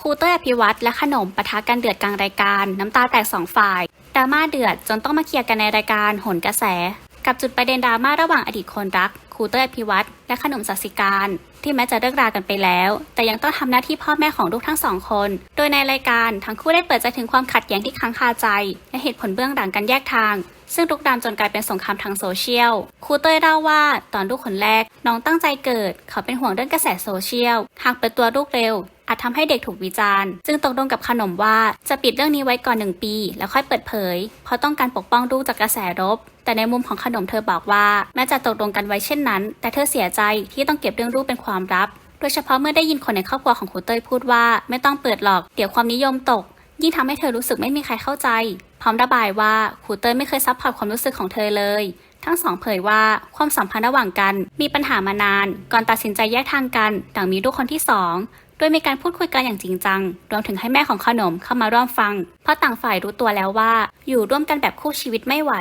ครูเต้ยอภิวัตรและขนมปะทะกันเดือดกลางรายการ น้ำตาแตกสองฝ่ายดราม่าเดือดจนต้องมาเคลียร์กันในรายการโหนกระแส กับจุดประเด็นดราม่าระหว่างอดีตคนรักครูเต้ยอภิวัตรและขนมสัสิการ ที่แม้จะเลิกรากันไปแล้ว แต่ยังต้องทำหน้าที่พ่อแม่ของลูกทั้งสองคน โดยในรายการทั้งคู่ได้เปิดใจถึงความขัดแย้งที่ค้างคาใจ และเหตุผลเบื้องหลังการแยกทาง ซึ่งลุกดามจนกลายเป็นสงครามทางโซเชียลครูเต้ยเล่าว่า ตอนลูกคนแรก น้องตั้งใจเกิด เขาเป็นห่วงเรื่องกระแสโซเชียลหากเปิดตัวลูกเร็ว อาจทำให้เด็กถูกวิจารณ์ จึงตกลงกับขนมว่าจะปิดเรื่องนี้ไว้ก่อนหนึ่งปี แล้วค่อยเปิดเผย เพราะต้องการปกป้องลูกจากกระแสรบ แต่ในมุมของขนมเธอบอกว่า แม้จะตกลงกันไว้เช่นนั้น แต่เธอเสียใจที่ต้องเก็บเรื่องลูกเป็นความลับ โดยเฉพาะเมื่อได้ยินคนในครอบครัวของครูเต้ยพูดว่าไม่ต้องเปิดหรอกเดี๋ยวความนิยมตก ยิ่งทำให้เธอรู้สึกไม่มีใครเข้าใจ พร้อมระบายว่าครูเต้ยไม่เคยซัพพอร์ตความรู้สึกของเธอเลยทั้งสองเผยว่าความสัมพันธ์ระหว่างกันมีปัญหามานาน ก่อนตัดสินใจแยกทางกันหลังมีลูกคนที่สอง โดยมีการพูดคุยกันอย่างจริงจัง รวมถึงให้แม่ของขนมเข้ามาร่วมฟัง เพราะต่างฝ่ายรู้ตัวแล้วว่า อยู่ร่วมกันแบบคู่ชีวิตไม่ไหว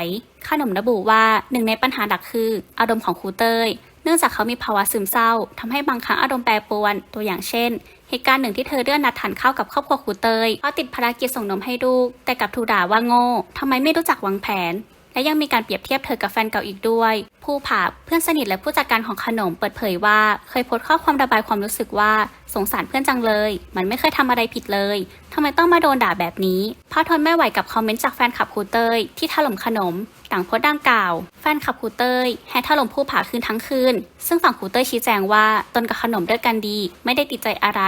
ขนมระบุว่าหนึ่งในปัญหาหลักคือ อารมณ์ของครูเต้ย เนื่องจากเขามีภาวะซึมเศร้าทำให้บางครั้งอารมณ์แปรปรวน ตัวอย่างเช่น เหตุการณ์หนึ่งที่เธอเลื่อนนัดทานข้าวกับครอบครัวครูเตยเพราะติดภารกิจส่งนมให้ลูก แต่กลับถูกด่าว่าโง่ทำไมไม่รู้จักวางแผน และยังมีการเปรียบเทียบเธอกับแฟนเก่าอีกด้วย ผู้ผาเพื่อนสนิทและผู้จัดการของขนมเปิดเผยว่า เคยโพสต์ข้อความระบายความรู้สึกว่าสงสารเพื่อนจังเลย มันไม่เคยทำอะไรผิดเลยทำไมต้องมาโดนด่าแบบนี้พราะทนไม่ไหวกับคอมเมนต์จากแฟนคลับครูเตยที่ถล่มขนม ต่างโพสต์ดังกล่าว แฟนคลับครูเต้ยแฮชถล่มผู้ผาคืนทั้งคืน ซึ่งฝั่งครูเต้ยชี้แจงว่าตนกับขนมเลิกกันดี ไม่ได้ติดใจอะไร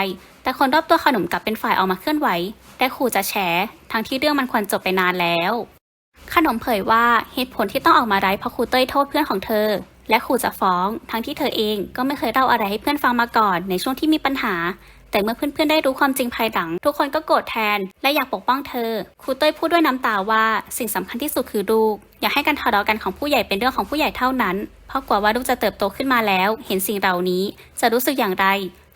แต่คนรอบตัวขนมกลับเป็นฝ่ายออกมาเคลื่อนไหวและขู่จะแฉทั้งที่เรื่องมันควรจบไปนานแล้ว ขนมเผยว่าเหตุผลที่ต้องออกมาไร้เพราะครูเต้ยโทษเพื่อนของเธอ และขู่จะฟ้อง ทั้งที่เธอเองก็ไม่เคยเล่าอะไรให้เพื่อนฟังมาก่อนในช่วงที่มีปัญหา แต่เมื่อเพื่อนๆได้รู้ความจริงภายหลัง ทุกคนก็โกรธแทน และอยากปกป้องเธอ ครูเต้ยพูดด้วยน้ำตาว่าสิ่งสำคัญที่สุดคือลูกอยากให้การทะเลาะกันของผู้ใหญ่เป็นเรื่องของผู้ใหญ่เท่านั้น เพราะกลัวว่าลูกจะเติบโตขึ้นมาแล้ว เห็นสิ่งเหล่านี้ จะรู้สึกอย่างไร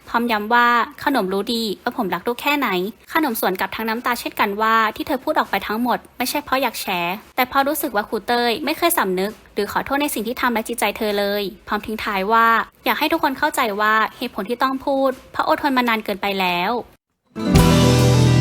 พร้อมย้ำว่าขนมรู้ดีว่าผมรักลูกแค่ไหน ขนมสวนกับทั้งน้ำตาเช่นกันว่าที่เธอพูดออกไปทั้งหมด ไม่ใช่เพราะอยากแชร์แต่เพราะรู้สึกว่าครูเต้ยไม่เคยสำนึก หรือขอโทษในสิ่งที่ทำและจิตใจเธอเลย พร้อมทิ้งท้ายว่า อยากให้ทุกคนเข้าใจว่าเหตุผลที่ต้องพูดเพราะอดทนมานานเกินไปแล้ว